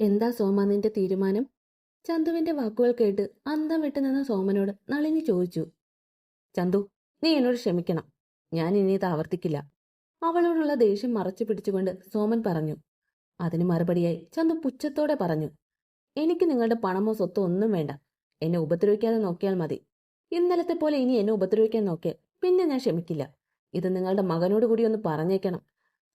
എന്താ സോമ നിന്റെ തീരുമാനം? ചന്തുവിന്റെ വാക്കുകൾ കേട്ട് അന്തം വിട്ടു നിന്ന സോമനോട് നളിനി ചോദിച്ചു. ചന്തു നീ എന്നോട് ക്ഷമിക്കണം. ഞാൻ ഇനി ഇത് ആവർത്തിക്കില്ല. അവളോടുള്ള ദേഷ്യം മറച്ചു പിടിച്ചുകൊണ്ട് സോമൻ പറഞ്ഞു. അതിന് മറുപടിയായി ചന്തു പുച്ഛത്തോടെ പറഞ്ഞു. എനിക്ക് നിങ്ങളുടെ പണമോ സ്വത്തോ ഒന്നും വേണ്ട. എന്നെ ഉപദ്രവിക്കാതെ നോക്കിയാൽ മതി. ഇന്നലത്തെ പോലെ ഇനി എന്നെ ഉപദ്രവിക്കാൻ നോക്കിയാൽ പിന്നെ ഞാൻ ക്ഷമിക്കില്ല. ഇത് നിങ്ങളുടെ മകനോട് കൂടി ഒന്ന് പറഞ്ഞേക്കണം.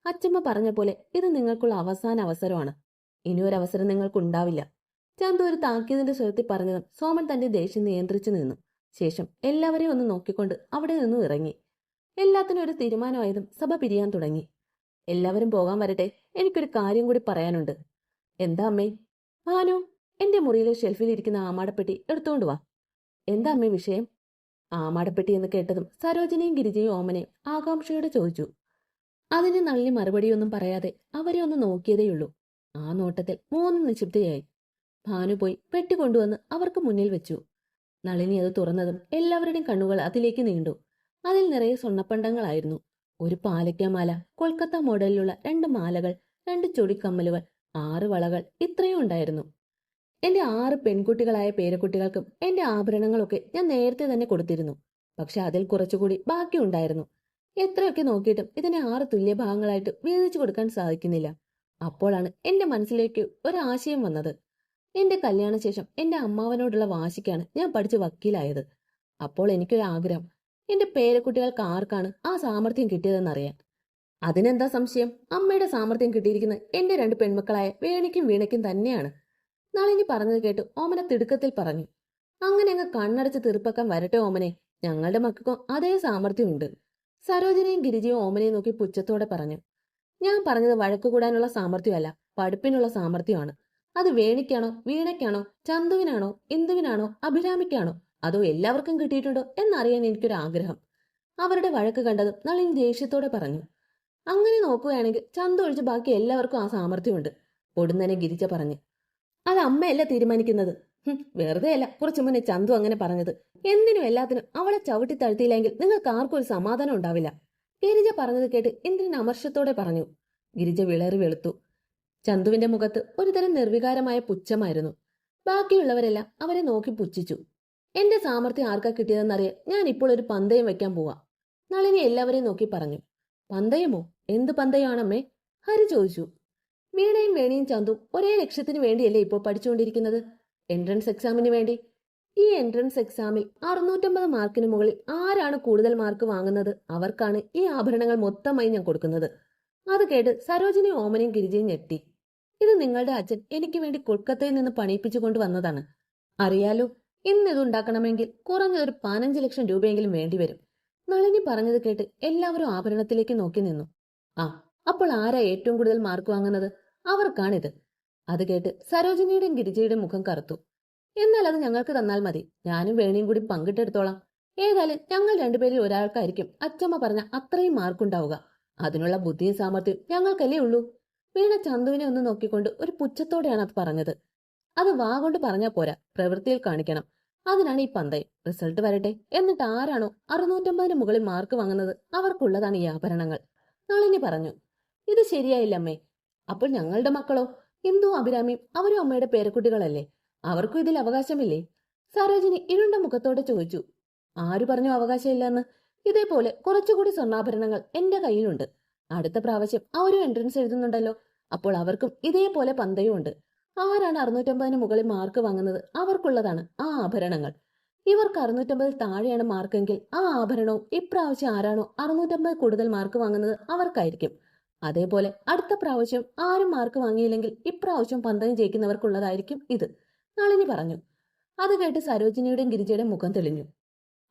അച്ചമ്മ പറഞ്ഞ പോലെ ഇത് നിങ്ങൾക്കുള്ള അവസാന അവസരമാണ്. ഇനി ഒരു അവസരം നിങ്ങൾക്കുണ്ടാവില്ല. ചാന്തു ഒരു താക്കിയതിന്റെ സ്വരത്തിൽ പറഞ്ഞതും സോമൻ തന്റെ ദേഷ്യം നിയന്ത്രിച്ചു നിന്നു. ശേഷം എല്ലാവരെയും ഒന്ന് നോക്കിക്കൊണ്ട് അവിടെ നിന്നും ഇറങ്ങി. എല്ലാത്തിനും ഒരു തീരുമാനമായതും സഭ പിരിയാൻ തുടങ്ങി. എല്ലാവരും പോകാൻ വരട്ടെ എനിക്കൊരു കാര്യം കൂടി പറയാനുണ്ട്. എന്താ അമ്മേ? ഭാനു എന്റെ മുറിയിലെ ഷെൽഫിൽ ഇരിക്കുന്ന ആമാടപ്പെട്ടി എടുത്തുകൊണ്ട് വാ. എന്താ അമ്മേ വിഷയം? ആമാടപ്പെട്ടി എന്ന് കേട്ടതും സരോജനയും ഗിരിജയും ഓമനെയും ആകാംക്ഷയോടെ ചോദിച്ചു. അതിന് നള്ളി മറുപടിയൊന്നും പറയാതെ അവരെ ഒന്ന് നോക്കിയതേയുള്ളൂ. ആ നോട്ടത്തിൽ മൂന്ന് നിശബ്ദയായി. ഭാനു പോയി പെട്ടി കൊണ്ടുവന്ന് അവർക്ക് മുന്നിൽ വെച്ചു. നളിനി അത് തുറന്നതും എല്ലാവരുടെയും കണ്ണുകൾ അതിലേക്ക് നീണ്ടു. അതിൽ നിറയെ സ്വർണപ്പണ്ടങ്ങളായിരുന്നു. ഒരു പാലയ്ക്കാമാല കൊൽക്കത്ത മോഡലിലുള്ള രണ്ട് മാലകൾ രണ്ട് ചൊടിക്കമ്മലുകൾ ആറ് വളകൾ ഇത്രയും ഉണ്ടായിരുന്നു. എന്റെ ആറ് പെൺകുട്ടികളായ പേരക്കുട്ടികൾക്കും എന്റെ ആഭരണങ്ങളൊക്കെ ഞാൻ നേരത്തെ തന്നെ കൊടുത്തിരുന്നു. പക്ഷെ അതിൽ കുറച്ചുകൂടി ബാക്കിയുണ്ടായിരുന്നു എത്രയൊക്കെ നോക്കിയിട്ടും ഇതിനെ ആറ് തുല്യ ഭാഗങ്ങളായിട്ട് വീതിച്ചു കൊടുക്കാൻ സാധിക്കുന്നില്ല. അപ്പോഴാണ് എന്റെ മനസ്സിലേക്ക് ഒരു ആശയം വന്നത്. എന്റെ കല്യാണശേഷം എന്റെ അമ്മാവനോടുള്ള വാശിക്കാണ് ഞാൻ പഠിച്ച് വക്കീലായത്. അപ്പോൾ എനിക്കൊരു ആഗ്രഹം. എന്റെ പേരക്കുട്ടികൾക്ക് ആർക്കാണ് ആ സാമർഥ്യം കിട്ടിയതെന്നറിയാൻ. അതിനെന്താ സംശയം? അമ്മയുടെ സാമർഥ്യം കിട്ടിയിരിക്കുന്ന എന്റെ രണ്ട് പെൺമക്കളായ വേണിക്കും വീണയ്ക്കും തന്നെയാണ്. നളിനി പറഞ്ഞത് കേട്ട് ഓമന തിടുക്കത്തിൽ പറഞ്ഞു. അങ്ങനെ അങ്ങ് കണ്ണടച്ച് തീർപ്പാക്കാൻ വരട്ടെ ഓമനെ. ഞങ്ങളുടെ മക്കൾക്കും അതേ സാമർഥ്യമുണ്ട്. സരോജിനിയും ഗിരിജയും ഓമനയും നോക്കി പുച്ഛത്തോടെ പറഞ്ഞു. ഞാൻ പറഞ്ഞത് വഴക്ക് കൂടാനുള്ള സാമർഥ്യമല്ല പഠിപ്പിനുള്ള സാമർഥ്യമാണ്. അത് വേണിക്കാണോ വീണയ്ക്കാണോ ചന്തുവിനാണോ ഇന്ദുവിനാണോ അഭിരാമിക്കാണോ അതോ എല്ലാവർക്കും കിട്ടിയിട്ടുണ്ടോ എന്നറിയാൻ എനിക്കൊരു ആഗ്രഹം. അവരുടെ വഴക്ക് കണ്ടതും നളിനി ദേഷ്യത്തോടെ പറഞ്ഞു. അങ്ങനെ നോക്കുകയാണെങ്കിൽ ചന്തു ഒഴിച്ച് ബാക്കി എല്ലാവർക്കും ആ സാമർഥ്യമുണ്ട് പൊടുന്നനെ ഗിരിച്ച പറഞ്ഞു. അത് അമ്മയല്ല തീരുമാനിക്കുന്നത്. വെറുതെ അല്ല കുറച്ചു മുന്നേ ചന്തു അങ്ങനെ പറഞ്ഞത്. എന്തിനും എല്ലാത്തിനും അവളെ ചവിട്ടി തഴുത്തിയില്ലെങ്കിൽ നിങ്ങൾക്ക് ആർക്കും ഒരു സമാധാനം ഉണ്ടാവില്ല. ഗിരിജ പറഞ്ഞത് കേട്ട് ഇന്ദ്രൻ അമർഷത്തോടെ പറഞ്ഞു. ഗിരിജ വിളറി വെളുത്തു. ചന്തുവിന്റെ മുഖത്ത് ഒരുതരം നിർവികാരമായ പുച്ഛമായിരുന്നു. ബാക്കിയുള്ളവരെല്ലാം അവരെ നോക്കി പുച്ഛിച്ചു. എന്റെ സാമർഥ്യം ആർക്കാ കിട്ടിയതെന്നറിയാൻ ഞാൻ ഇപ്പോൾ ഒരു പന്തയം വെക്കാൻ പോവാ നളിനി എല്ലാവരെയും നോക്കി പറഞ്ഞു. പന്തയമോ? എന്ത് പന്തയമാണമ്മേ ഹരി ചോദിച്ചു. വീണയും വേണിയും ചന്തു ഒരേ ലക്ഷ്യത്തിന് വേണ്ടിയല്ലേ ഇപ്പോൾ പഠിച്ചുകൊണ്ടിരിക്കുന്നത്? എൻട്രൻസ് എക്സാമിന് വേണ്ടി ഈ എൻട്രൻസ് എക്സാമിൽ അറുന്നൂറ്റമ്പത് മാർക്കിന് മുകളിൽ ആരാണ് കൂടുതൽ മാർക്ക് വാങ്ങുന്നത്? അവർക്കാണ് ഈ ആഭരണങ്ങൾ മൊത്തമായി ഞാൻ കൊടുക്കുന്നത്. അത് കേട്ട് സരോജിനി ഓമനയും ഗിരിജയും ഞെട്ടി. ഇത് നിങ്ങളുടെ അച്ഛൻ എനിക്ക് വേണ്ടി കൊൽക്കത്തയിൽ നിന്ന് പണിയിപ്പിച്ചു കൊണ്ടുവന്നതാണ് അറിയാലോ ഇന്ന് ഇത് ഉണ്ടാക്കണമെങ്കിൽ കുറഞ്ഞൊരു പതിനഞ്ച് ലക്ഷം രൂപയെങ്കിലും വേണ്ടിവരും നളിനി പറഞ്ഞത് കേട്ട് എല്ലാവരും ആഭരണത്തിലേക്ക് നോക്കി നിന്നു. ആ അപ്പോൾ ആരാ ഏറ്റവും കൂടുതൽ മാർക്ക് വാങ്ങുന്നത്? അവർക്കാണിത്. അത് കേട്ട് സരോജിനിയുടെയും ഗിരിജയുടെയും മുഖം കറുത്തു. എന്നാൽ അത് ഞങ്ങൾക്ക് തന്നാൽ മതി. ഞാനും വേണിയും കൂടി പങ്കിട്ടെടുത്തോളാം. ഏതായാലും ഞങ്ങൾ രണ്ടുപേരിൽ ഒരാൾക്കായിരിക്കും. അച്ചമ്മ പറഞ്ഞ അത്രയും മാർക്കുണ്ടാവുക. അതിനുള്ള ബുദ്ധിയും സാമർഥ്യം ഞങ്ങൾക്കല്ലേ ഉള്ളൂ. വീണ ചന്തുവിനെ ഒന്ന് നോക്കിക്കൊണ്ട് ഒരു പുച്ഛത്തോടെയാണ് അത് പറഞ്ഞത്. അത് വാ കൊണ്ട് പറഞ്ഞാൽ പോരാ. പ്രവൃത്തിയിൽ കാണിക്കണം. അതിനാണ് ഈ പന്തയം റിസൾട്ട് വരട്ടെ. എന്നിട്ട് ആരാണോ അറുന്നൂറ്റമ്പതിന് മുകളിൽ മാർക്ക് വാങ്ങുന്നത് അവർക്കുള്ളതാണ് ഈ ആഭരണങ്ങൾ. നളിനി പറഞ്ഞു ഇത് ശരിയായില്ല അമ്മേ അപ്പോൾ ഞങ്ങളുടെ മക്കളോ? ഹിന്ദു അഭിരാമിയും അവരും അമ്മയുടെ പേരക്കുട്ടികളല്ലേ? അവർക്കും ഇതിൽ അവകാശമില്ലേ? സരോജിനി ഇരുണ്ട മുഖത്തോടെ ചോദിച്ചു. ആര് പറഞ്ഞു അവകാശമില്ലെന്ന്? ഇതേപോലെ കുറച്ചുകൂടി സ്വർണാഭരണങ്ങൾ എന്റെ കയ്യിലുണ്ട്. അടുത്ത പ്രാവശ്യം അവരും എൻട്രൻസ് എഴുതുന്നുണ്ടല്ലോ. അപ്പോൾ അവർക്കും ഇതേപോലെ പന്തയമുണ്ട് ആരാണ് അറുന്നൂറ്റമ്പതിന് മുകളിൽ മാർക്ക് വാങ്ങുന്നത്? അവർക്കുള്ളതാണ് ആ ആഭരണങ്ങൾ. ഇവർക്ക് അറുന്നൂറ്റമ്പതിൽ താഴെയാണ് മാർക്കെങ്കിൽ ആ ആഭരണവും ഇപ്രാവശ്യം ആരാണോ അറുന്നൂറ്റമ്പത് കൂടുതൽ മാർക്ക് വാങ്ങുന്നത് അവർക്കായിരിക്കും. അതേപോലെ അടുത്ത പ്രാവശ്യം ആരും മാർക്ക് വാങ്ങിയില്ലെങ്കിൽ ഇപ്രാവശ്യം പന്തയം ജയിക്കുന്നവർക്കുള്ളതായിരിക്കും ഇത്. നളിനി പറഞ്ഞു. അത് കേട്ട് സരോജിനിയുടെയും ഗിരിജയുടെ മുഖം തെളിഞ്ഞു.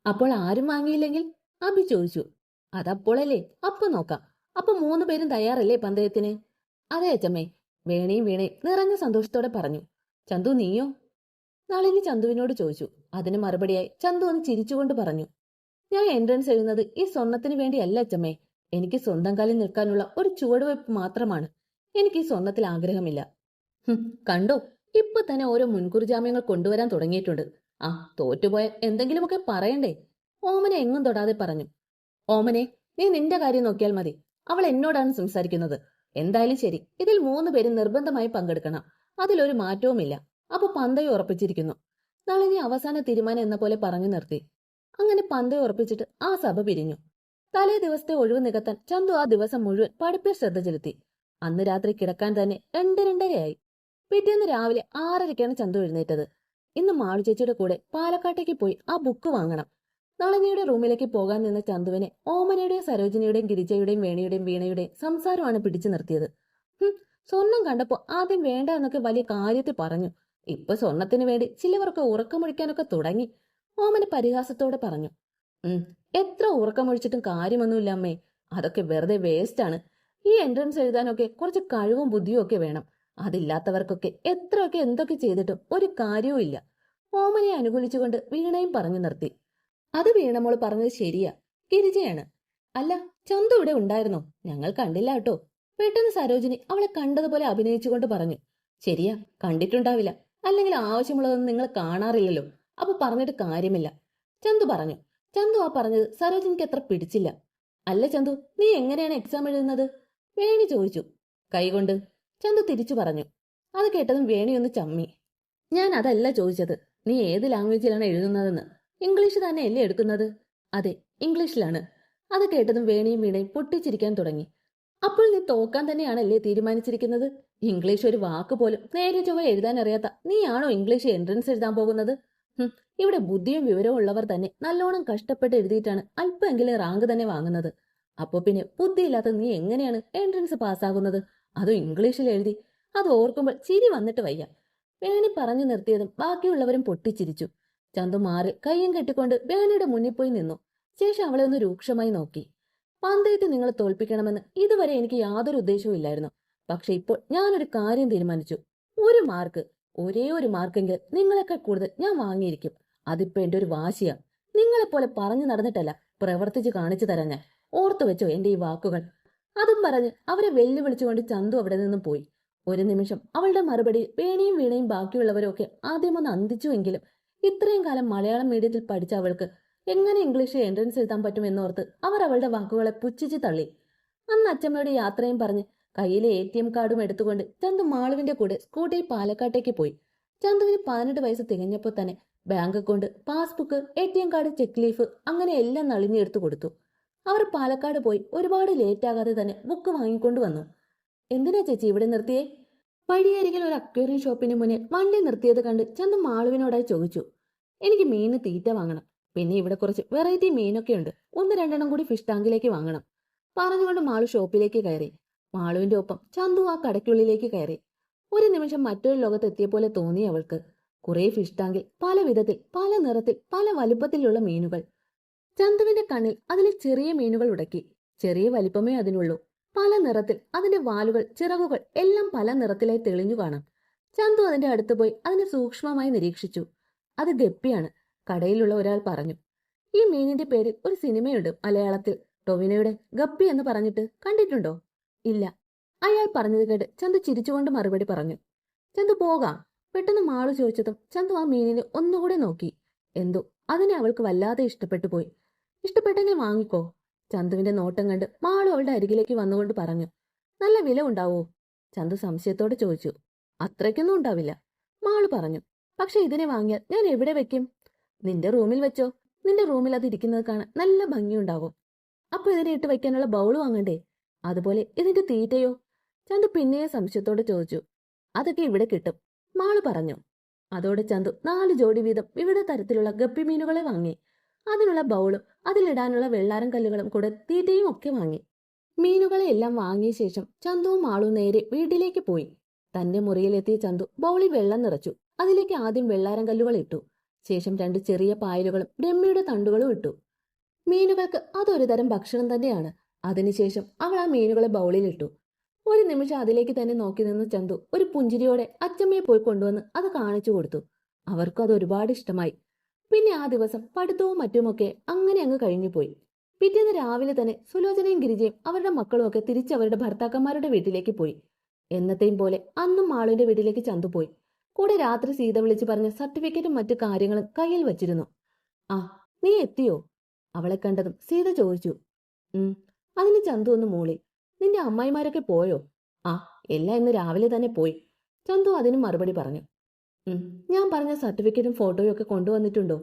അപ്പോൾ ആരും വാങ്ങിയില്ലെങ്കിൽ അഭി ചോദിച്ചു. അതപ്പോഴല്ലേ? അപ്പൊ നോക്കാം. അപ്പൊ മൂന്ന് പേരും തയ്യാറല്ലേ പന്തയത്തിന്? അതെ അച്ചമ്മേ. വേണയും വീണയും നിറഞ്ഞ സന്തോഷത്തോടെ പറഞ്ഞു. ചന്തു നീയോ? നളിനി ചന്തുവിനോട് ചോദിച്ചു. അതിന് മറുപടിയായി ചന്തു ഒന്ന് ചിരിച്ചുകൊണ്ട് പറഞ്ഞു. ഞാൻ എൻട്രൻസ് എഴുതുന്നത് ഈ സ്വർണത്തിന് വേണ്ടിയല്ല അച്ചമ്മേ. എനിക്ക് സ്വന്തം കാലിൽ നിൽക്കാനുള്ള ഒരു ചുവടുവയ്പ് മാത്രമാണ്. എനിക്ക് ഈ സ്വർണത്തിൽ ആഗ്രഹമില്ല. കണ്ടോ? ഇപ്പൊ തന്നെ ഓരോ മുൻകൂർ ജാമ്യങ്ങൾ കൊണ്ടുവരാൻ തുടങ്ങിയിട്ടുണ്ട്. ആ തോറ്റുപോയ എന്തെങ്കിലുമൊക്കെ പറയണ്ടേ? ഓമനെ എങ്ങും തൊടാതെ പറഞ്ഞു. ഓമനെ നീ നിന്റെ കാര്യം നോക്കിയാൽ മതി. അവൾ എന്നോടാണ് സംസാരിക്കുന്നത്. എന്തായാലും ശരി ഇതിൽ മൂന്ന് പേരും നിർബന്ധമായി പങ്കെടുക്കണം. അതിലൊരു മാറ്റവുമില്ല. അപ്പൊ പന്തയെ ഉറപ്പിച്ചിരിക്കുന്നു. നളിനി അവസാന തീരുമാനം എന്ന പോലെ പറഞ്ഞു നിർത്തി. അങ്ങനെ പന്തയെ ഉറപ്പിച്ചിട്ട് ആ സഭ പിരിഞ്ഞു. തലേ ദിവസത്തെ ഒഴിവ് നികത്താൻ ചന്തു ആ ദിവസം മുഴുവൻ പഠിപ്പിൽ ശ്രദ്ധ ചെലുത്തി. അന്ന് രാത്രി കിടക്കാൻ തന്നെ രണ്ട് രണ്ടരയായി. പിറ്റേന്ന് രാവിലെ ആറരയ്ക്കാണ് ചന്തു എഴുന്നേറ്റത്. ഇന്ന് മാളു ചേച്ചിയുടെ കൂടെ പാലക്കാട്ടേക്ക് പോയി ആ ബുക്ക് വാങ്ങണം. നളിനിയുടെ റൂമിലേക്ക് പോകാൻ നിന്ന ചന്തുവിനെ ഓമനയുടെയും സരോജിനിയുടെയും ഗിരിജയുടെയും വേണിയുടെയും വീണയുടെയും സംസാരമാണ് പിടിച്ചു നിർത്തിയത്. സ്വർണം കണ്ടപ്പോ ആദ്യം വേണ്ട എന്നൊക്കെ വലിയ കാര്യത്തിൽ പറഞ്ഞു. ഇപ്പൊ സ്വർണത്തിന് വേണ്ടി ചിലവർക്ക് ഉറക്കമൊഴിക്കാനൊക്കെ തുടങ്ങി. ഓമന പരിഹാസത്തോടെ പറഞ്ഞു. ഉം എത്ര ഉറക്കമൊഴിച്ചിട്ടും കാര്യമൊന്നുമില്ല അമ്മേ. അതൊക്കെ വെറുതെ വേസ്റ്റ് ആണ്. ഈ എൻട്രൻസ് എഴുതാനൊക്കെ കുറച്ച് കഴിവും ബുദ്ധിയും ഒക്കെ വേണം. അതില്ലാത്തവർക്കൊക്കെ എത്രയൊക്കെ എന്തൊക്കെ ചെയ്തിട്ടും ഒരു കാര്യവും ഇല്ല. ഓമനെ അനുകൂലിച്ചുകൊണ്ട് വീണയും പറഞ്ഞു നിർത്തി. അത് വീണമോൾ പറഞ്ഞത് ശരിയാ. ഗിരിജയാണ്. അല്ല ചന്തു ഇവിടെ ഉണ്ടായിരുന്നോ? ഞങ്ങൾ കണ്ടില്ല കേട്ടോ. പെട്ടെന്ന് സരോജിനി അവളെ കണ്ടതുപോലെ അഭിനയിച്ചുകൊണ്ട് പറഞ്ഞു. ശരിയാ കണ്ടിട്ടുണ്ടാവില്ല. അല്ലെങ്കിൽ ആവശ്യമുള്ളതൊന്നും നിങ്ങൾ കാണാറില്ലല്ലോ. അപ്പൊ പറഞ്ഞിട്ട് കാര്യമില്ല. ചന്തു പറഞ്ഞു. ചന്തു ആ പറഞ്ഞത് സരോജിനിക്ക് അത്ര പിടിച്ചില്ല. അല്ല ചന്തു നീ എങ്ങനെയാണ് എക്സാം എഴുതുന്നത്? വേണി ചോദിച്ചു. കൈകൊണ്ട്. ചന്തു തിരിച്ചു പറഞ്ഞു. അത് കേട്ടതും വേണിയൊന്ന് ചമ്മി. ഞാൻ അതല്ല ചോദിച്ചത്. നീ ഏത് ലാംഗ്വേജിലാണ് എഴുതുന്നതെന്ന്? ഇംഗ്ലീഷ് തന്നെ അല്ലേ എടുക്കുന്നത്? അതെ ഇംഗ്ലീഷിലാണ്. അത് കേട്ടതും വേണിയും വീണയും പൊട്ടിച്ചിരിക്കാൻ തുടങ്ങി. അപ്പോൾ നീ തോക്കാൻ തന്നെയാണല്ലേ തീരുമാനിച്ചിരിക്കുന്നത്? ഇംഗ്ലീഷ് ഒരു വാക്ക് പോലും നേരെ ചൊവ്വ എഴുതാൻ അറിയാത്ത നീയാണോ ഇംഗ്ലീഷ് എൻട്രൻസ് എഴുതാൻ പോകുന്നത്? ഇവിടെ ബുദ്ധിയും വിവരവും ഉള്ളവർ തന്നെ നല്ലോണം കഷ്ടപ്പെട്ട് എഴുതിയിട്ടാണ് അല്പമെങ്കിലും റാങ്ക് തന്നെ വാങ്ങുന്നത്. അപ്പോ പിന്നെ ബുദ്ധിയില്ലാത്ത നീ എങ്ങനെയാണ് എൻട്രൻസ് പാസ്സാകുന്നത്? അതും ഇംഗ്ലീഷിൽ എഴുതി അത് ഓർക്കുമ്പോൾ ചിരി വന്നിട്ട് വയ്യ. വേണി പറഞ്ഞു നിർത്തിയതും ബാക്കിയുള്ളവരും പൊട്ടിച്ചിരിച്ചു. ചന്തു മാറി കയ്യും കെട്ടിക്കൊണ്ട് വേണിയുടെ മുന്നിൽ പോയി നിന്നു. ശേഷം അവളെ ഒന്ന് രൂക്ഷമായി നോക്കി. പന്തയത്തെ നിങ്ങളെ തോൽപ്പിക്കണമെന്ന് ഇതുവരെ എനിക്ക് യാതൊരു ഉദ്ദേശവും ഇല്ലായിരുന്നു. പക്ഷെ ഇപ്പോൾ ഞാനൊരു കാര്യം തീരുമാനിച്ചു. ഒരു മാർക്ക് ഒരേ ഒരു മാർക്കെങ്കിൽ നിങ്ങളെക്കാൾ കൂടുതൽ ഞാൻ വാങ്ങിയിരിക്കും. അതിപ്പോ എന്റെ ഒരു വാശിയാ. നിങ്ങളെപ്പോലെ പറഞ്ഞു നടന്നിട്ടല്ല പ്രവർത്തിച്ച് കാണിച്ചു തരാൻ ഞാൻ. ഓർത്തു വെച്ചോ എന്റെ ഈ വാക്കുകൾ? അതും പറഞ്ഞ് അവരെ വെല്ലുവിളിച്ചുകൊണ്ട് ചന്തു അവിടെ നിന്നും പോയി. ഒരു നിമിഷം അവളുടെ മറുപടി വേണിയും വീണയും ബാക്കിയുള്ളവരൊക്കെ ആദ്യം ഒന്ന് അന്തിച്ചുവെങ്കിലും ഇത്രയും കാലം മലയാളം മീഡിയത്തിൽ പഠിച്ച അവൾക്ക് എങ്ങനെ ഇംഗ്ലീഷ് എൻട്രൻസ് എഴുതാൻ പറ്റുമെന്നോർത്ത് അവർ അവളുടെ വാക്കുകളെ പുച്ഛിച്ച് തള്ളി. അന്ന് അച്ചമ്മയുടെ യാത്രയും പറഞ്ഞ് കയ്യിലെ എ ടി എം കാർഡും എടുത്തുകൊണ്ട് ചന്തു മാളുവിന്റെ കൂടെ സ്കൂട്ടിയിൽ പാലക്കാട്ടേക്ക് പോയി. ചന്തുവിന് പതിനെട്ട് വയസ്സ് തികഞ്ഞപ്പോൾ തന്നെ bank account passbook A T M card cheque leaf അങ്ങനെ എല്ലാം നളിഞ്ഞെടുത്തു കൊടുത്തു. അവർ പാലക്കാട് പോയി ഒരുപാട് ലേറ്റാകാതെ തന്നെ ബുക്ക് വാങ്ങിക്കൊണ്ട് വന്നു. എന്തിനാ ചേച്ചി ഇവിടെ നിർത്തിയേ? വഴിയരികിൽ ഒരു അക്വേറിയം ഷോപ്പിന് മുന്നിൽ വണ്ടി നിർത്തിയത് കണ്ട് ചന്തു മാളുവിനോടായി ചോദിച്ചു. എനിക്ക് മീന് തീറ്റ വാങ്ങണം. പിന്നെ ഇവിടെ കുറച്ച് വെറൈറ്റി മീനൊക്കെ ഉണ്ട്. ഒന്ന് രണ്ടെണ്ണം കൂടി ഫിഷ് ടാങ്കിലേക്ക് വാങ്ങണം. പറഞ്ഞുകൊണ്ട് മാളു ഷോപ്പിലേക്ക് കയറി. മാളുവിന്റെ ഒപ്പം ചന്തു ആ കടയ്ക്കുള്ളിലേക്ക് കയറി. ഒരു നിമിഷം മറ്റൊരു ലോകത്തെത്തിയ പോലെ തോന്നി അവൾക്ക്. കുറെ ഫിഷ് ടാങ്കിൽ പല വിധത്തിൽ പല നിറത്തിൽ പല വലുപ്പത്തിലുള്ള മീനുകൾ. ചന്തുവിന്റെ കണ്ണിൽ അതിലെ ചെറിയ മീനുകൾ ഉടക്കി. ചെറിയ വലിപ്പമേ അതിനുള്ളൂ. പല നിറത്തിൽ അതിന്റെ വാലുകൾ ചിറകുകൾ എല്ലാം പല നിറത്തിലായി തെളിഞ്ഞു കാണാം. ചന്തു അതിന്റെ അടുത്ത് പോയി അതിനെ സൂക്ഷ്മമായി നിരീക്ഷിച്ചു. അത് ഗപ്പിയാണ് കടയിലുള്ള ഒരാൾ പറഞ്ഞു. ഈ മീനിന്റെ പേരിൽ ഒരു സിനിമയുണ്ട് മലയാളത്തിൽ. ടൊവിനോയുടെ ഗപ്പി എന്ന് പറഞ്ഞിട്ട് കണ്ടിട്ടുണ്ടോ? ഇല്ല. അയാൾ പറഞ്ഞത് കേട്ട് ചന്തു ചിരിച്ചുകൊണ്ട് മറുപടി പറഞ്ഞു. ചന്തു പോകാം. പെട്ടെന്ന് മാളു ചോദിച്ചതും ചന്തു ആ മീനിനെ ഒന്നുകൂടെ നോക്കി. എന്തോ അതിനെ അവൾക്ക് വല്ലാതെ ഇഷ്ടപ്പെട്ടു പോയി ഇഷ്ടപ്പെട്ടെങ്കിൽ വാങ്ങിക്കോ. ചന്തുവിന്റെ നോട്ടം കണ്ട് മാളു അവളുടെ അരികിലേക്ക് വന്നുകൊണ്ട് പറഞ്ഞു നല്ല വില ഉണ്ടാവോ? ചന്തു സംശയത്തോടെ ചോദിച്ചു അത്രയ്ക്കൊന്നും ഉണ്ടാവില്ല. മാളു പറഞ്ഞു പക്ഷെ ഇതിനെ വാങ്ങിയാൽ ഞാൻ എവിടെ വെക്കും? നിന്റെ റൂമിൽ വെച്ചോ? നിന്റെ റൂമിൽ അത് ഇരിക്കുന്നത് കാണാൻ നല്ല ഭംഗിയുണ്ടാവും. അപ്പൊ ഇതിനെ ഇട്ട് വെക്കാനുള്ള ബൗൾ വാങ്ങണ്ടേ? അതുപോലെ ഇതിന്റെ തീറ്റയോ? ചന്തു പിന്നെയും സംശയത്തോടെ ചോദിച്ചു അതൊക്കെ ഇവിടെ കിട്ടും. മാൾ പറഞ്ഞു അതോടെ ചന്തു നാല് ജോഡി വീതം വിവിധ തരത്തിലുള്ള ഗപ്പി മീനുകളെ വാങ്ങി. അതിനുള്ള ബൗളും അതിലിടാനുള്ള വെള്ളാരം കല്ലുകളും കൂടെ തീറ്റയും ഒക്കെ വാങ്ങി. മീനുകളെ എല്ലാം വാങ്ങിയ ശേഷം ചന്തുവും മാളും നേരെ വീട്ടിലേക്ക് പോയി. തന്റെ മുറിയിലെത്തിയ ചന്തു ബൗളിൽ വെള്ളം നിറച്ചു. അതിലേക്ക് ആദ്യം വെള്ളാരം കല്ലുകൾ ഇട്ടു. ശേഷം രണ്ട് ചെറിയ പായലുകളും ബ്രഹ്മിയുടെ തണ്ടുകളും ഇട്ടു. മീനുകൾക്ക് അതൊരു തരം ഭക്ഷണം തന്നെയാണ്. അതിനുശേഷം അവൾ ആ മീനുകളെ ബൗളിലിട്ടു ഒരു നിമിഷം അതിലേക്ക് തന്നെ നോക്കി നിന്ന ചന്തു ഒരു പുഞ്ചിരിയോടെ അച്ചമ്മയെ പോയി കൊണ്ടുവന്ന് അത് കാണിച്ചു കൊടുത്തു. അവർക്കും അത് ഒരുപാട് ഇഷ്ടമായി. പിന്നെ ആ ദിവസം പഠിത്തവും മറ്റുമൊക്കെ അങ്ങനെ അങ്ങ് കഴിഞ്ഞുപോയി. പിറ്റേന്ന് രാവിലെ തന്നെ സുലോചനയും ഗിരിജയും അവരുടെ മക്കളും ഒക്കെ തിരിച്ചവരുടെ ഭർത്താക്കന്മാരുടെ വീട്ടിലേക്ക് പോയി. എന്നത്തെയും പോലെ അന്നും മാളുവിന്റെ വീട്ടിലേക്ക് ചന്തു പോയി കൂടെ രാത്രി സീത വിളിച്ച് പറഞ്ഞ സർട്ടിഫിക്കറ്റും മറ്റു കാര്യങ്ങളും കയ്യിൽ വച്ചിരുന്നു. ആ നീ എത്തിയോ? അവളെ കണ്ടതും സീത ചോദിച്ചു. ഉം അതിന് ചന്തു ഒന്ന് മൂളി. നിന്റെ അമ്മായിമാരൊക്കെ പോയോ? ആ എല്ലാം ഇന്ന് രാവിലെ തന്നെ പോയി. ചന്തു അതിന് മറുപടി പറഞ്ഞു. "ഉം, ഞാൻ പറഞ്ഞ സർട്ടിഫിക്കറ്റും ഫോട്ടോയും ഒക്കെ കൊണ്ടുവന്നിട്ടുണ്ടോ?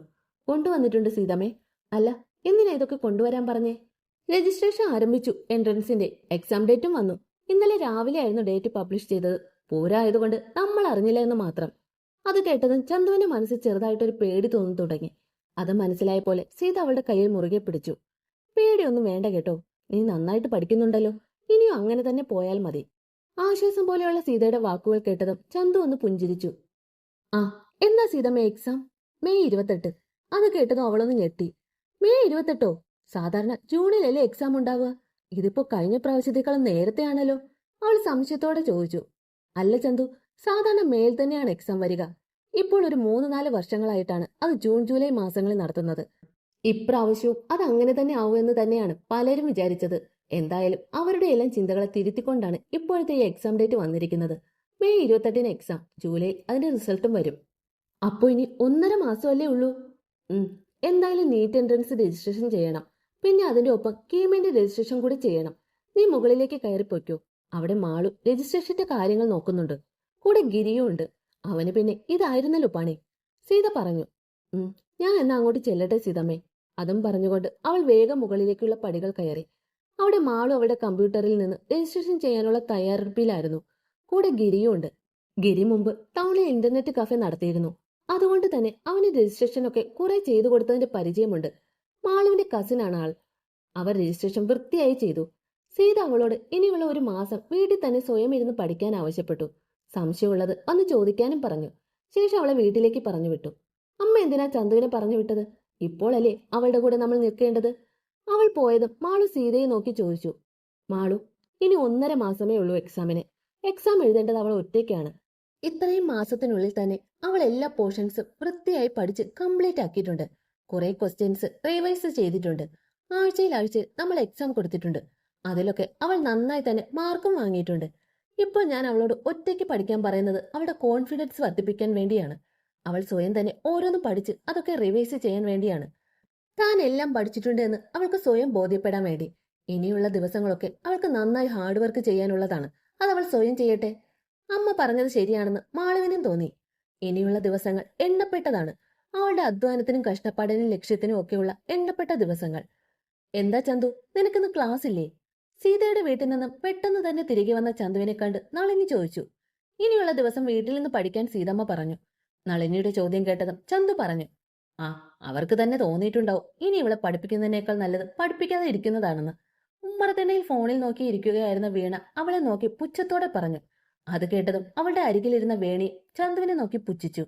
കൊണ്ടുവന്നിട്ടുണ്ട് സീതമേ അല്ല എന്തിനാ ഇതൊക്കെ കൊണ്ടുവരാൻ പറഞ്ഞേ? രജിസ്ട്രേഷൻ ആരംഭിച്ചു എൻട്രൻസിന്റെ എക്സാം ഡേറ്റും വന്നു. ഇന്നലെ രാവിലെ ആയിരുന്നു ഡേറ്റ് പബ്ലിഷ് ചെയ്തത്. പോരായതുകൊണ്ട് നമ്മൾ അറിഞ്ഞില്ല എന്ന് മാത്രം. അത് കേട്ടതും ചന്തുവിന്റെ മനസ്സിൽ ചെറുതായിട്ടൊരു പേടി തോന്നി തുടങ്ങി. അത് മനസ്സിലായ പോലെ സീത അവളുടെ കയ്യിൽ മുറുകെ പിടിച്ചു. പേടിയൊന്നും വേണ്ട കേട്ടോ നീ നന്നായിട്ട് പഠിക്കുന്നുണ്ടല്ലോ. ഇനിയും അങ്ങനെ തന്നെ പോയാൽ മതി. ആശ്വാസം പോലെയുള്ള സീതയുടെ വാക്കുകൾ കേട്ടതും ചന്തു ഒന്ന് പുഞ്ചിരിച്ചു. ആ എന്നാ സീതമ്മ എക്സാം മെയ് ഇരുപത്തെട്ട്. അത് കേട്ടതും അവളൊന്ന് ഞെട്ടി. മെയ് ഇരുപത്തെട്ടോ? സാധാരണ ജൂണിലല്ലേ എക്സാം ഉണ്ടാവുക? ഇതിപ്പോ കഴിഞ്ഞ പ്രാവശ്യത്തേക്കാളും നേരത്തെയാണല്ലോ. അവൾ സംശയത്തോടെ ചോദിച്ചു. അല്ല ചന്തു സാധാരണ മേൽ തന്നെയാണ് എക്സാം വരിക. ഇപ്പോൾ ഒരു മൂന്ന് നാല് വർഷങ്ങളായിട്ടാണ് അത് ജൂൺ ജൂലൈ മാസങ്ങളിൽ നടത്തുന്നത്. ഇപ്രാവശ്യവും അത് അങ്ങനെ തന്നെ ആവുമെന്ന് തന്നെയാണ് പലരും വിചാരിച്ചത്. എന്തായാലും അവരുടെ എല്ലാം ചിന്തകളെ തിരുത്തിക്കൊണ്ടാണ് ഇപ്പോഴത്തെ ഈ എക്സാം ഡേറ്റ് വന്നിരിക്കുന്നത്. മെയ് ഇരുപത്തെട്ടിന് എക്സാം ജൂലൈ അതിന്റെ റിസൾട്ടും വരും. അപ്പോ ഇനി ഒന്നര മാസമല്ലേ ഉള്ളൂ? എന്തായാലും നീറ്റ് എൻട്രൻസ് രജിസ്ട്രേഷൻ ചെയ്യണം. പിന്നെ അതിന്റെ ഒപ്പം കീമിന്റെ രജിസ്ട്രേഷൻ കൂടി ചെയ്യണം. നീ മുകളിലേക്ക് കയറി പൊയ്ക്കോ. അവിടെ മാളു രജിസ്ട്രേഷന്റെ കാര്യങ്ങൾ നോക്കുന്നുണ്ട്. കൂടെ ഗിരിയും ഉണ്ട്. അവന് പിന്നെ ഇതായിരുന്നല്ലോ പണി. സീത പറഞ്ഞു. ഞാൻ എന്നാ അങ്ങോട്ട് ചെല്ലട്ടെ സീതമ്മേ? അതും പറഞ്ഞുകൊണ്ട് അവൾ വേഗം മുകളിലേക്കുള്ള പടികൾ കയറി. അവിടെ മാളു അവളുടെ കമ്പ്യൂട്ടറിൽ നിന്ന് രജിസ്ട്രേഷൻ ചെയ്യാനുള്ള തയ്യാറെടുപ്പിലായിരുന്നു. കൂടെ ഗിരിയും ഉണ്ട് ഗിരി മുമ്പ് ടൗണിൽ ഇന്റർനെറ്റ് കഫേ നടത്തിയിരുന്നു. അതുകൊണ്ട് തന്നെ അവന് രജിസ്ട്രേഷൻ ഒക്കെ കുറെ ചെയ്തു കൊടുത്തതിന്റെ പരിചയമുണ്ട്. മാളുവിന്റെ കസിനാണ് ആൾ. അവർ രജിസ്ട്രേഷൻ വൃത്തിയായി ചെയ്തു. സീത അവളോട് ഇനിയുള്ള ഒരു മാസം വീട്ടിൽ തന്നെ സ്വയം ഇരുന്ന് പഠിക്കാൻ ആവശ്യപ്പെട്ടു. സംശയമുള്ളത് ഒന്ന് ചോദിക്കാനും പറഞ്ഞു. ശേഷം അവളെ വീട്ടിലേക്ക് പറഞ്ഞു വിട്ടു. അമ്മ എന്തിനാ ചന്തുവിനെ പറഞ്ഞു വിട്ടത്? ഇപ്പോഴല്ലേ അവളുടെ കൂടെ നമ്മൾ നിൽക്കേണ്ടത്? അവൾ പോയതും മാളു സീതയെ നോക്കി ചോദിച്ചു. മാളു ഇനി ഒന്നര മാസമേ ഉള്ളൂ എക്സാമിന് എക്സാം എഴുതേണ്ടത് അവൾ ഒറ്റയ്ക്കാണ്. ഇത്രയും മാസത്തിനുള്ളിൽ തന്നെ അവൾ എല്ലാ പോർഷൻസും വൃത്തിയായി പഠിച്ച് കംപ്ലീറ്റ് ആക്കിയിട്ടുണ്ട്. കുറെ ക്വസ്റ്റ്യൻസ് റിവൈസ് ചെയ്തിട്ടുണ്ട്. ആഴ്ചയിൽ ആഴ്ചയിൽ നമ്മൾ എക്സാം കൊടുത്തിട്ടുണ്ട്. അതിലൊക്കെ അവൾ നന്നായി തന്നെ മാർക്കും വാങ്ങിയിട്ടുണ്ട്. ഇപ്പോൾ ഞാൻ അവളോട് ഒറ്റയ്ക്ക് പഠിക്കാൻ പറയുന്നത് അവളുടെ കോൺഫിഡൻസ് വർദ്ധിപ്പിക്കാൻ വേണ്ടിയാണ്. അവൾ സ്വയം തന്നെ ഓരോന്നും പഠിച്ച് അതൊക്കെ റിവൈസ് ചെയ്യാൻ വേണ്ടിയാണ്. താൻ എല്ലാം പഠിച്ചിട്ടുണ്ട് എന്ന് അവൾക്ക് സ്വയം ബോധ്യപ്പെടാൻ വേണ്ടി. ഇനിയുള്ള ദിവസങ്ങളൊക്കെ അവൾക്ക് നന്നായി ഹാർഡ് വർക്ക് ചെയ്യാനുള്ളതാണ്. അത് അവൾ സ്വയം ചെയ്യട്ടെ. അമ്മ പറഞ്ഞത് ശരിയാണെന്ന് മാളവിനും തോന്നി. ഇനിയുള്ള ദിവസങ്ങൾ എണ്ണപ്പെട്ടതാണ്. അവളുടെ അധ്വാനത്തിനും കഷ്ടപ്പാടിനും ലക്ഷ്യത്തിനും ഒക്കെയുള്ള എണ്ണപ്പെട്ട ദിവസങ്ങൾ. എന്താ ചന്തു നിനക്കിന്ന് ക്ലാസ് ഇല്ലേ? സീതയുടെ വീട്ടിൽ നിന്നും പെട്ടെന്ന് തന്നെ തിരികെ വന്ന ചന്തുവിനെ കണ്ട് നളിനി ചോദിച്ചു. ഇനിയുള്ള ദിവസം വീട്ടിൽ നിന്ന് പഠിക്കാൻ സീതമ്മ പറഞ്ഞു. നളിനിയുടെ ചോദ്യം കേട്ടതും ചന്തു പറഞ്ഞു. ആ അവർക്ക് തന്നെ തോന്നിയിട്ടുണ്ടാവും. ഇനി ഇവളെ പഠിപ്പിക്കുന്നതിനേക്കാൾ നല്ലത് പഠിപ്പിക്കാതെ ഇരിക്കുന്നതാണെന്ന്. ഉമ്മറത്തിണ്ണയിൽ ഫോണിൽ നോക്കി ഇരിക്കുകയായിരുന്ന വീണ അവളെ നോക്കി പുച്ഛത്തോടെ പറഞ്ഞു. അത് കേട്ടതും അവളുടെ അരികിലിരുന്ന വേണി ചന്തുവിനെ നോക്കി പുച്ഛിച്ചു.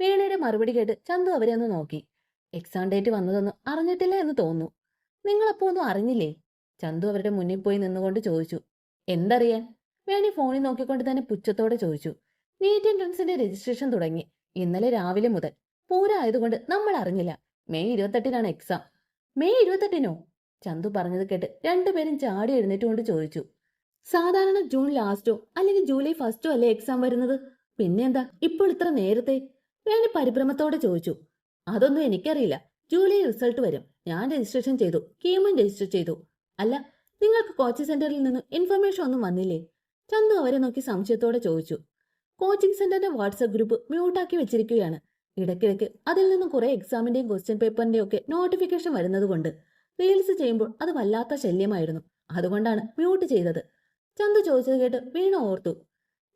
വീണയുടെ മറുപടി കേട്ട് ചന്തു അവരെ ഒന്ന് നോക്കി. എക്സാം ഡേറ്റ് വന്നതൊന്നും അറിഞ്ഞിട്ടില്ല എന്ന് തോന്നുന്നു. നിങ്ങളപ്പോ ഒന്നും അറിഞ്ഞില്ലേ? ചന്തു അവരുടെ മുന്നിൽ പോയി നിന്നുകൊണ്ട് ചോദിച്ചു. എന്തറിയാൻ? വേണി ഫോണിൽ നോക്കിക്കൊണ്ട് തന്നെ പുച്ഛത്തോടെ ചോദിച്ചു. നീറ്റ് എൻട്രൻസിന്റെ രജിസ്ട്രേഷൻ തുടങ്ങി. ഇന്നലെ രാവിലെ മുതൽ പൂരായതുകൊണ്ട് നമ്മൾ അറിഞ്ഞില്ല. മെയ് ഇരുപത്തെട്ടിനാണ് എക്സാം മെയ് ഇരുപത്തെട്ടിനോ? ചന്തു പറഞ്ഞത് കേട്ട് രണ്ടുപേരും ചാടി എഴുന്നേറ്റുകൊണ്ട് ചോദിച്ചു സാധാരണ ജൂൺ ലാസ്റ്റോ അല്ലെങ്കിൽ ജൂലൈ ഫസ്റ്റോ അല്ലേ എക്സാം വരുന്നത്? പിന്നെന്താ ഇപ്പോൾ ഇത്ര നേരത്തെ? വേണി പരിഭ്രമത്തോടെ ചോദിച്ചു അതൊന്നും എനിക്കറിയില്ല. ജൂലൈ റിസൾട്ട് വരും. ഞാൻ രജിസ്ട്രേഷൻ ചെയ്തു. കീമും രജിസ്റ്റർ ചെയ്തു. അല്ല നിങ്ങൾക്ക് കോച്ചിങ് സെന്ററിൽ നിന്ന് ഇൻഫർമേഷൻ ഒന്നും വന്നില്ലേ? ചന്തു അവരെ നോക്കി സംശയത്തോടെ ചോദിച്ചു കോച്ചിങ് സെന്ററിന്റെ വാട്സ്ആപ്പ് ഗ്രൂപ്പ് മ്യൂട്ടാക്കി വെച്ചിരിക്കുകയാണ്. ഇടയ്ക്കിടയ്ക്ക് അതിൽ നിന്നും കുറെ എക്സാമിന്റെയും ക്വസ്റ്റ്യൻ പേപ്പറിന്റെയും ഒക്കെ നോട്ടിഫിക്കേഷൻ വരുന്നത് കൊണ്ട് റീൽസ് ചെയ്യുമ്പോൾ അത് വല്ലാത്ത ശല്യമായിരുന്നു. അതുകൊണ്ടാണ് മ്യൂട്ട് ചെയ്തത്. ചന്തു ചോദിച്ചത് കേട്ട് വീണ ഓർത്തു.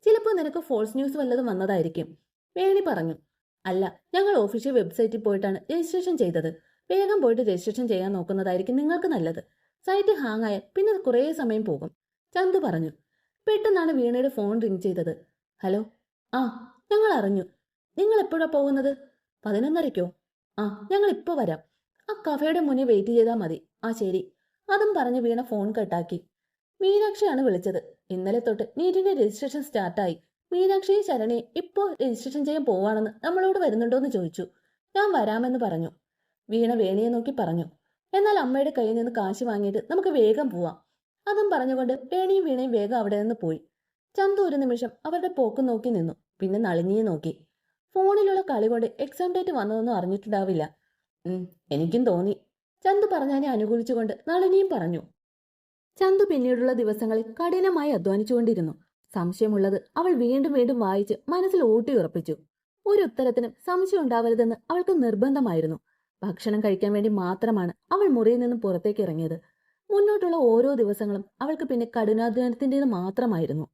ചിലപ്പോൾ നിനക്ക് ഫോൾസ് ന്യൂസ് വല്ലതും വന്നതായിരിക്കും. വേണി പറഞ്ഞു. അല്ല ഞങ്ങൾ ഓഫീഷ്യൽ വെബ്സൈറ്റിൽ പോയിട്ടാണ് രജിസ്ട്രേഷൻ ചെയ്തത്. വേഗം പോയിട്ട് രജിസ്ട്രേഷൻ ചെയ്യാൻ നോക്കുന്നതായിരിക്കും നിങ്ങൾക്ക് നല്ലത്. സൈറ്റ് ഹാങ് ആയാൽ പിന്നെ കുറേ സമയം പോകും. ചന്തു പറഞ്ഞു. പെട്ടെന്നാണ് വീണയുടെ ഫോൺ റിങ് ചെയ്തത്. ഹലോ? ആ ഞങ്ങൾ അറിഞ്ഞു. നിങ്ങൾ എപ്പോഴാ പോകുന്നത്? പതിനൊന്നരയ്ക്കോ? ആ ഞങ്ങൾ ഇപ്പോൾ വരാം. ആ കഫേയുടെ മുന്നിൽ വെയിറ്റ് ചെയ്താൽ മതി. ആ ശരി. അതും പറഞ്ഞ് വീണ ഫോൺ കട്ടാക്കി മീനാക്ഷിയാണ് വിളിച്ചത്. ഇന്നലെ തൊട്ട് നീറ്റിന്റെ രജിസ്ട്രേഷൻ സ്റ്റാർട്ടായി മീനാക്ഷിയും ശരണിയും ഇപ്പോൾ രജിസ്ട്രേഷൻ ചെയ്യാൻ പോവാണെന്ന് നമ്മളോട് വരുന്നുണ്ടോ എന്ന് ചോദിച്ചു. ഞാൻ വരാമെന്ന് പറഞ്ഞു. വീണ വേണിയെ നോക്കി പറഞ്ഞു. എന്നാൽ അമ്മയുടെ കയ്യിൽ നിന്ന് കാശ് വാങ്ങിയിട്ട് നമുക്ക് വേഗം പോവാം. അതും പറഞ്ഞുകൊണ്ട് വേണിയും വീണയും വേഗം അവിടെ നിന്ന് പോയി. ചന്തു ഒരു നിമിഷം അവരുടെ പോക്ക് നോക്കി നിന്നു. പിന്നെ നളിനിയെ നോക്കി. ഫോണിലുള്ള കളി കൊണ്ട് എക്സാം ഡേറ്റ് വന്നതൊന്നും അറിഞ്ഞിട്ടുണ്ടാവില്ല. എനിക്കും തോന്നി. ചന്തു പറഞ്ഞതിനെ അനുകൂലിച്ചുകൊണ്ട് നളിനിയും പറഞ്ഞു. ചന്തു പിന്നീടുള്ള ദിവസങ്ങളിൽ കഠിനമായി അധ്വാനിച്ചുകൊണ്ടിരുന്നു. സംശയമുള്ളത് അവൾ വീണ്ടും വീണ്ടും വായിച്ച് മനസ്സിൽ ഊട്ടിയുറപ്പിച്ചു ഒരു ഉത്തരത്തിനും സംശയം ഉണ്ടാവരുതെന്ന് അവൾക്ക് നിർബന്ധമായിരുന്നു. ഭക്ഷണം കഴിക്കാൻ വേണ്ടി മാത്രമാണ് അവൾ മുറിയിൽ നിന്നും പുറത്തേക്ക് ഇറങ്ങിയത്. മുന്നോട്ടുള്ള ഓരോ ദിവസങ്ങളും അവൾക്ക് പിന്നെ കഠിനാധ്വാനത്തിന്റെത് മാത്രമായിരുന്നു.